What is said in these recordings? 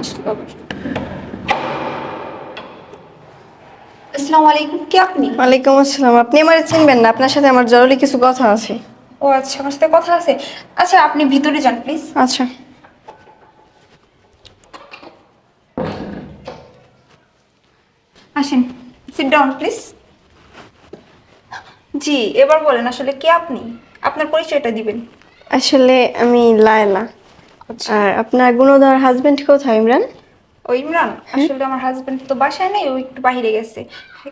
আসলো আবার আসসালামু আলাইকুম কে আপনি? ওয়ালাইকুম আসসালাম। আপনি আমার চিনবেন না আপনার সাথে আমার জরুরি কিছু কথা আছে। ও আচ্ছা আমার সাথে কথা আছে? আচ্ছা আপনি ভিতরে যান প্লিজ। আচ্ছা। আসেন সিট ডাউন প্লিজ। জি এবার বলেন আসলে কে আপনি? আপনার পরিচয়টা দিবেন। আসলে আমি লায়লা। আর আপনার গুণধর হাজবেন্ড কোথায় ইমরান? ও ইমরান? আসলে আমার হাজবেন্ড তো বাসায় নেই ও একটু বাইরে গেছে।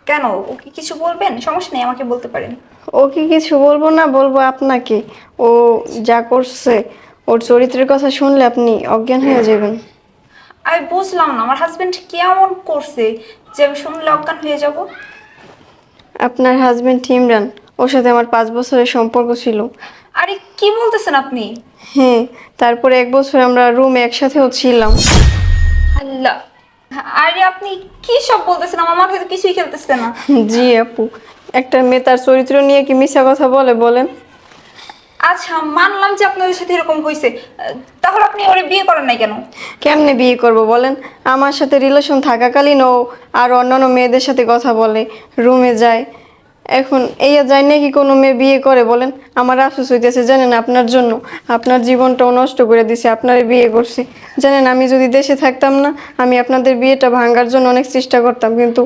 কেন? ও কি কিছু বলবেন? সমস্যা নেই আমাকে বলতে পারেন। ও কি কিছু বলব না বলব আপনাকে। ও যা করছে ওর চরিত্রের কথা শুনলে আপনি অজ্ঞান হয়ে যাবেন। আমি বুঝলাম না আমার হাজবেন্ড কেমন করছে যে আমি শুনলে অজ্ঞান হয়ে যাব? আপনার হাজবেন্ড ইমরান ওর সাথে আমার পাঁচ বছরের সম্পর্ক ছিল। আরে কি বলতেছেন আপনি? হ্যাঁ তারপরে এক বছর আমরা রুমে একসাথেও ছিলাম আল্লাহ আরে আপনি কি সব বলতেছেন? আমার মাথায় তো কিছুই খেলতেছে না। জি আপু। একটা মেয়ে তার চরিত্র নিয়ে কি মিথ্যা কথা বলে বলেন। আচ্ছা মানলাম যে আপনাদের সাথে এরকম হয়েছে তাহলে আপনি ওরে বিয়ে করেন নাই কেন? কেমনে বিয়ে করব বলেন? আমার সাথে রিলেশন থাকাকালীন ও আর অন্যান্য মেয়েদের সাথে কথা বলে। রুমে যায় এখন এইয়া যায় নাকি কোনো মেয়ে বিয়ে করে বলেন? আমার আফসোস হইতেছে, জানেন আপনার জন্য। আপনার জীবনটাও নষ্ট করে দিছে, আপনারে বিয়ে করছি। জানেন আমি যদি দেশে থাকতাম না, আমি আপনাদের বিয়েটা ভাঙার জন্য অনেক চেষ্টা করতাম, কিন্তু